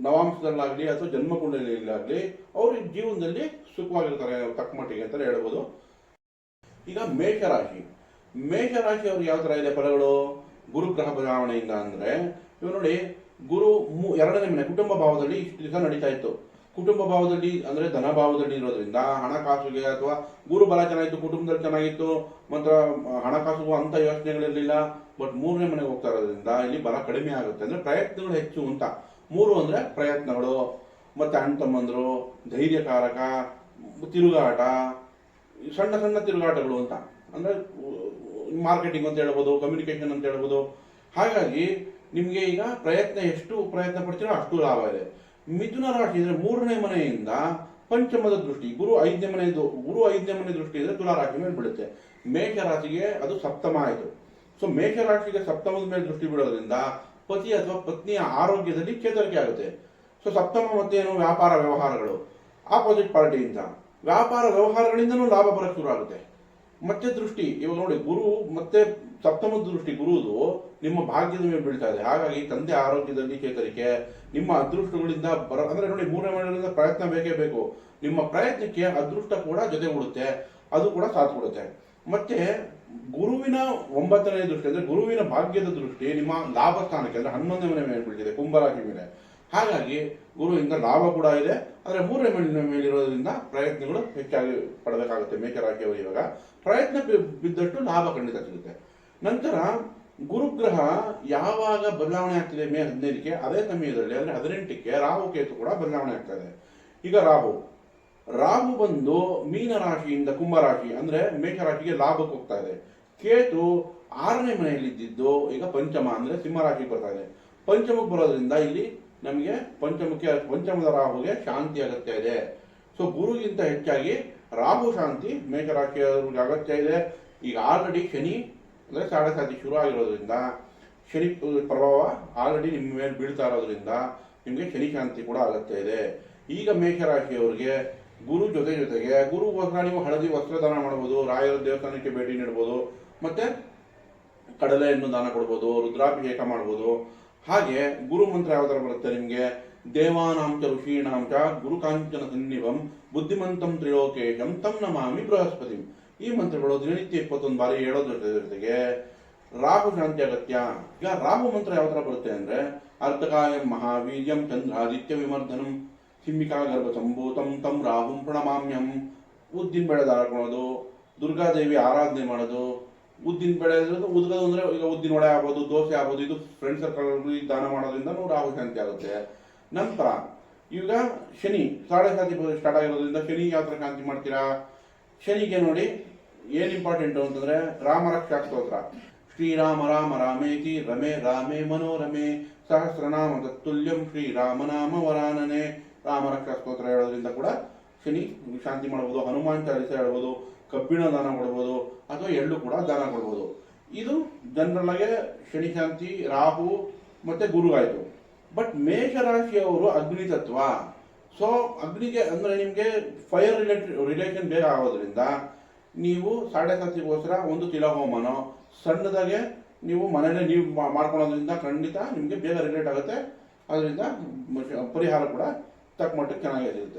ನವಾಂಶದಲ್ಲಾಗಲಿ ಅಥವಾ ಜನ್ಮಕುಂಡಲಿಯಲ್ಲಾಗಲಿ ಅವರು ಜೀವನದಲ್ಲಿ ಸುಖವಾಗಿರ್ತಾರೆ ತಕ್ಕ ಮಟ್ಟಿಗೆ ಅಂತ ಹೇಳ್ಬೋದು. ಈಗ ಮೇಷರಾಶಿ. ಮೇಷರಾಶಿ ಅವ್ರಿಗೆ ಯಾವ ತರ ಇದೆ ಫಲಗಳು? ಗುರುಗ್ರಹ ಬದಲಾವಣೆಯಿಂದ ಅಂದ್ರೆ ಇವ್ ನೋಡಿ, ಗುರು ಎರಡನೇ ಮನೆ, ಕುಟುಂಬ ಭಾವದಲ್ಲಿ ಇಷ್ಟು ದಿವಸ ನಡೀತಾ ಇತ್ತು. ಕುಟುಂಬ ಭಾವದಲ್ಲಿ ಅಂದ್ರೆ ಧನ ಭಾವದಲ್ಲಿ ಇರೋದ್ರಿಂದ ಹಣಕಾಸುಗೆ ಅಥವಾ ಗುರು ಬಲ ಚೆನ್ನಾಗಿತ್ತು, ಕುಟುಂಬದಲ್ಲಿ ಚೆನ್ನಾಗಿತ್ತು, ಮಾತ್ರ ಹಣಕಾಸು ಅಂತ ಯೋಚನೆಗಳಿರಲಿಲ್ಲ. ಬಟ್ ಮೂರನೇ ಮನೆಗೆ ಹೋಗ್ತಾ ಇರೋದ್ರಿಂದ ಇಲ್ಲಿ ಬಲ ಕಡಿಮೆ ಆಗುತ್ತೆ. ಅಂದ್ರೆ ಪ್ರಯತ್ನಗಳು ಹೆಚ್ಚು ಅಂತ. ಮೂರು ಅಂದ್ರೆ ಪ್ರಯತ್ನಗಳು. ಮತ್ತೆ ಅಣ್ಣ ತಮ್ಮಂದ್ರು, ಧೈರ್ಯಕಾರಕ, ತಿರುಗಾಟ, ಸಣ್ಣ ಸಣ್ಣ ತಿರುಗಾಟಗಳು ಅಂತ. ಅಂದ್ರೆ, ಮಾರ್ಕೆಟಿಂಗ್ ಅಂತ ಹೇಳ್ಬೋದು ಕಮ್ಯುನಿಕೇಷನ್ ಅಂತ ಹೇಳ್ಬೋದು. ಹಾಗಾಗಿ, ನಿಮಗೆ ಈಗ ಪ್ರಯತ್ನ ಎಷ್ಟು ಪ್ರಯತ್ನ ಪಡ್ತೀರೋ ಅಷ್ಟು ಲಾಭ ಇದೆ. ಮಿಥುನ ರಾಶಿ ಅಂದ್ರೆ ಮೂರನೇ ಮನೆಯಿಂದ ಪಂಚಮದ ದೃಷ್ಟಿ. ಗುರು ಐದನೇ ಮನೆಯದು ಗುರು ಐದನೇ ಮನೆ ದೃಷ್ಟಿ ಅಂದ್ರೆ ತುಲಾ ರಾಶಿ ಮೇಲೆ ಬೀಳುತ್ತೆ. ಮೇಷ ರಾಶಿಗೆ ಅದು ಸಪ್ತಮ ಆಯಿತು. ಸೊ ಮೇಷ ರಾಶಿಗೆ ಸಪ್ತಮದ ಮೇಲೆ ದೃಷ್ಟಿ ಬೀಳೋದ್ರಿಂದ ಪತಿ ಅಥವಾ ಪತ್ನಿಯ ಆರೋಗ್ಯದಲ್ಲಿ ಚೇತರಿಕೆ ಆಗುತ್ತೆ. ಸೊ ಸಪ್ತಮ ಮತ್ತೇನು ವ್ಯಾಪಾರ ವ್ಯವಹಾರಗಳು. ಆಪೋಸಿಟ್ ಪಾರ್ಟಿಯಿಂದ ವ್ಯಾಪಾರ ವ್ಯವಹಾರಗಳಿಂದನೂ ಲಾಭ ಬರಕ್ಕೆ ಶುರು ಆಗುತ್ತೆ ಮತ್ತೆ ದೃಷ್ಟಿ ಇವಾಗ ನೋಡಿ, ಗುರು ಮತ್ತೆ ಸಪ್ತಮ ದೃಷ್ಟಿ ಗುರುದು ನಿಮ್ಮ ಭಾಗ್ಯದ ಮೇಲೆ ಬೀಳ್ತಾ ಇದೆ. ಹಾಗಾಗಿ ತಂದೆ ಆರೋಗ್ಯದಲ್ಲಿ ಚೇತರಿಕೆ, ನಿಮ್ಮ ಅದೃಷ್ಟಗಳಿಂದ ಬರ, ಅಂದ್ರೆ ನೋಡಿ, ಮೂರನೇ ಮನೆಯಿಂದ ಪ್ರಯತ್ನ ಬೇಕೇ ಬೇಕು. ನಿಮ್ಮ ಪ್ರಯತ್ನಕ್ಕೆ ಅದೃಷ್ಟ ಕೂಡ ಜೊತೆ ಕೊಡುತ್ತೆ ಅದು ಕೂಡ ಸಾಥ್ ಕೊಡುತ್ತೆ. ಮತ್ತೆ ಗುರುವಿನ ಒಂಬತ್ತನೇ ದೃಷ್ಟಿ ಅಂದ್ರೆ ಗುರುವಿನ ಭಾಗ್ಯದ ದೃಷ್ಟಿ, ನಿಮ್ಮ ಲಾಭ ಸ್ಥಾನಕ್ಕೆ ಅಂದ್ರೆ ಹನ್ನೊಂದನೇ ಮನೆ ಮೇಲೆ ಬೀಳ್ತಿದೆ, ಕುಂಭರಾಶಿ ಮೇಲೆ. ಹಾಗಾಗಿ ಗುರುವಿಂದ ಲಾಭ ಕೂಡ ಇದೆ, ಆದರೆ ಮೂರನೇ ಮೇಲಿನ ಮೇಲಿರೋದ್ರಿಂದ ಪ್ರಯತ್ನಗಳು ಹೆಚ್ಚಾಗಿ ಪಡಬೇಕಾಗುತ್ತೆ ಮೇಕರಾಶಿಯವರು ಇವಾಗ. ಪ್ರಯತ್ನ ಬಿದ್ದಷ್ಟು ಲಾಭ ಖಂಡಿತ ಸಿಗುತ್ತೆ. ನಂತರ ಗುರುಗ್ರಹ ಯಾವಾಗ ಬದಲಾವಣೆ ಆಗ್ತಿದೆ ಮೇ ಹದಿನೈದಕ್ಕೆ, ಅದೇ ಸಮಯದಲ್ಲಿ, ಅಂದ್ರೆ ಹದಿನೆಂಟಕ್ಕೆ ರಾಹು ಕೇತು ಕೂಡ ಬದಲಾವಣೆ ಆಗ್ತದೆ ಈಗ ರಾಹು ರಾಹು ಬಂದು ಮೀನ ರಾಶಿಯಿಂದ ಕುಂಭ ರಾಶಿ ಅಂದ್ರೆ ಮೇಷ ರಾಶಿಗೆ ಲಾಭಕ್ಕೆ ಹೋಗ್ತಾ ಇದೆ. ಕೇತು ಆರನೇ ಮನೆಯಲ್ಲಿ ಇದ್ದಿದ್ದು ಈಗ ಪಂಚಮ ಅಂದ್ರೆ ಸಿಂಹ ರಾಶಿಗೆ ಬರ್ತಾ ಇದೆ. ಪಂಚಮಕ್ಕೆ ಬರೋದ್ರಿಂದ ಇಲ್ಲಿ ನಮಗೆ ಪಂಚಮಕ್ಕೆ, ಪಂಚಮದ ರಾಹುಗೆ ಶಾಂತಿ ಅಗತ್ಯ ಇದೆ. ಸೊ ಗುರುಗಿಂತ ಹೆಚ್ಚಾಗಿ ರಾಹು ಶಾಂತಿ, ಮೇಷರಾಶಿಯವ್ರಿಗೆ ಅಗತ್ಯ ಇದೆ. ಈಗ ಆಲ್ರೆಡಿ ಶನಿ, ಅಂದರೆ ಸಾಡೆ ಸಾತಿ ಶುರು ಆಗಿರೋದ್ರಿಂದ, ಶನಿ ಪ್ರಭಾವ ಆಲ್ರೆಡಿ ನಿಮ್ಮ ಮೇಲೆ ಬೀಳ್ತಾ ಇರೋದ್ರಿಂದ ನಿಮಗೆ ಶನಿ ಶಾಂತಿ ಕೂಡ ಅಗತ್ಯ ಇದೆ. ಈಗ ಮೇಷರಾಶಿಯವರಿಗೆ ಗುರು ಜೊತೆ ಜೊತೆಗೆ ಗುರುಗೋಸ್ಕರ ನೀವು ಹಳದಿ ವಸ್ತ್ರದಾನ ಮಾಡ್ಬೋದು, ರಾಯರ ದೇವಸ್ಥಾನಕ್ಕೆ ಭೇಟಿ ನೀಡ್ಬೋದು, ಮತ್ತೆ ಕಡಲೆಯನ್ನು ದಾನ ಕೊಡ್ಬೋದು, ರುದ್ರಾಭಿಷೇಕ ಮಾಡ್ಬೋದು. ಹಾಗೆ ಗುರು ಮಂತ್ರ ಯಾವ ಥರ ಬರುತ್ತೆ ನಿಮಗೆ? ದೇವಾನಾಂಚ ಋಷೀಣಾಂಚ ಗುರು ಕಾಂಚನ ಸನ್ನಿಭಂ ಬುದ್ಧಿಮಂತಂ ತ್ರಿಲೋಕೇಶಂ ತಂ ನಮಾಮಿ ಬೃಹಸ್ಪತಿ. ಈ ಮಂತ್ರಗಳು ದಿನನಿತ್ಯ ಇಪ್ಪತ್ತೊಂದು ಬಾರಿ ಹೇಳೋದ್ರ ಜೊತೆ ಜೊತೆಗೆ ರಾಹು ಶಾಂತಿ ಅಗತ್ಯ. ಈಗ ರಾಹು ಮಂತ್ರ ಯಾವ ಥರ ಬರುತ್ತೆ ಅಂದ್ರೆ ಅರ್ಧಕಾಯಂ ಮಹಾವೀರ್ಯಂ ಚಂದ್ರಾದಿತ್ಯ ವಿಮರ್ಧನಂ. ಸಿಂಹಿಕಾ ಗರ್ಭ ಸಂಭೂತಂ ತಂ ರಾಹುಂ ಪ್ರಣಮಾಮ್ಯಂ. ಉದ್ದಿನ ಬೆಳೆ ದುರ್ಗಾದೇವಿ ಆರಾಧನೆ ಮಾಡೋದು, ಉದ್ದಿನ ಬೆಳೆ ಉದ್ಗದು ಅಂದ್ರೆ ಈಗ ಉದ್ದಿನ ವಡೆ ಆಗ್ಬೋದು, ದೋಸೆ ಆಗ್ಬೋದು, ಇದು ಫ್ರೆಂಡ್ ಸರ್ಕಲ್ ದಾನ ಮಾಡೋದ್ರಿಂದ ರಾಹು ಶಾಂತಿ ಆಗುತ್ತೆ. ನಂತರ ಈಗ ಶನಿ, ಸಾಡೆ ಶಾಂತಿ ಸ್ಟಾರ್ಟ್ ಆಗಿರೋದ್ರಿಂದ ಶನಿ ಯಾವ ಥರ ಶಾಂತಿ ಮಾಡ್ತೀರಾ? ಶನಿಗೆ ನೋಡಿ ಏನ್ ಇಂಪಾರ್ಟೆಂಟ್ ಅಂತಂದ್ರೆ ರಾಮರಕ್ಷಾ ಸ್ತೋತ್ರ. ಶ್ರೀರಾಮ ರಾಮ ರಾಮೇತಿ ರಮೇ ರಾಮೇ ಮನೋರಮೆ ಸಹಸ್ರನಾಮ ತತ್ತುಲ್ಯಂ ಶ್ರೀರಾಮನಾಮ ವರಾನನೆ. ರಾಮ ರಕ್ಷಾ ಸ್ತೋತ್ರ ಹೇಳೋದ್ರಿಂದ ಕೂಡ ಶನಿ ಶಾಂತಿ ಮಾಡ್ಬೋದು, ಹನುಮಾನ್ ಚಾಲಿಸ ಹೇಳ್ಬೋದು, ಕಬ್ಬಿಣ ದಾನ ಕೊಡ್ಬೋದು, ಅಥವಾ ಎಳ್ಳು ಕೂಡ ದಾನ ಕೊಡ್ಬೋದು. ಇದು ಜನರಲ್ ಆಗಿ ಶನಿ ಶಾಂತಿ, ರಾಹು ಮತ್ತೆ ಗುರು ಆಯ್ತು. ಬಟ್ ಮೇಷರಾಶಿಯವರು ಅಗ್ನಿ ತತ್ವ. ಸೊ ಅಗ್ನಿಗೆ ಅಂದ್ರೆ ನಿಮಗೆ ಫೈರ್ ರಿಲೇಟೆಡ್ ರಿಲೇಷನ್ ಬೇಗ ಆಗೋದ್ರಿಂದ ನೀವು ಸಾಡೆ ಸಾತಿಗೋಸ್ಕರ ಒಂದು ತಿಲಹೋಮನೋ ಸಣ್ಣದಾಗೆ ನೀವು ಮನೇಲೆ ನೀವು ಮಾಡ್ಕೊಳ್ಳೋದ್ರಿಂದ ಖಂಡಿತ ನಿಮಗೆ ಬೇಗ ರಿಲೇಟ್ ಆಗುತ್ತೆ. ಅದರಿಂದ ಪರಿಹಾರ ಕೂಡ ತಕ್ಕ ಮಟ್ಟಕ್ಕೆ ಚೆನ್ನಾಗೇ ಸಿಗುತ್ತೆ